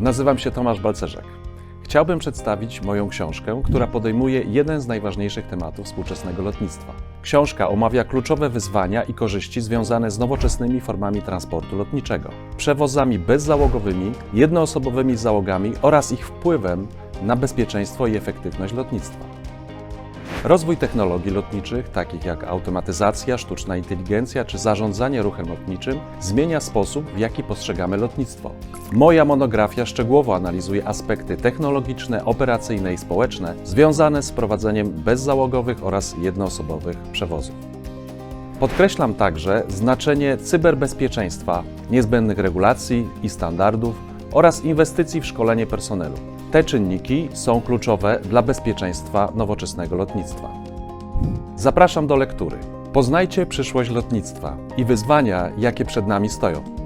Nazywam się Tomasz Balcerzak. Chciałbym przedstawić moją książkę, która podejmuje jeden z najważniejszych tematów współczesnego lotnictwa. Książka omawia kluczowe wyzwania i korzyści związane z nowoczesnymi formami transportu lotniczego, przewozami bezzałogowymi, jednoosobowymi załogami oraz ich wpływem na bezpieczeństwo i efektywność lotnictwa. Rozwój technologii lotniczych, takich jak automatyzacja, sztuczna inteligencja czy zarządzanie ruchem lotniczym, zmienia sposób, w jaki postrzegamy lotnictwo. Moja monografia szczegółowo analizuje aspekty technologiczne, operacyjne i społeczne związane z prowadzeniem bezzałogowych oraz jednoosobowych przewozów. Podkreślam także znaczenie cyberbezpieczeństwa, niezbędnych regulacji i standardów oraz inwestycji w szkolenie personelu. Te czynniki są kluczowe dla bezpieczeństwa nowoczesnego lotnictwa. Zapraszam do lektury. Poznajcie przyszłość lotnictwa i wyzwania, jakie przed nami stoją.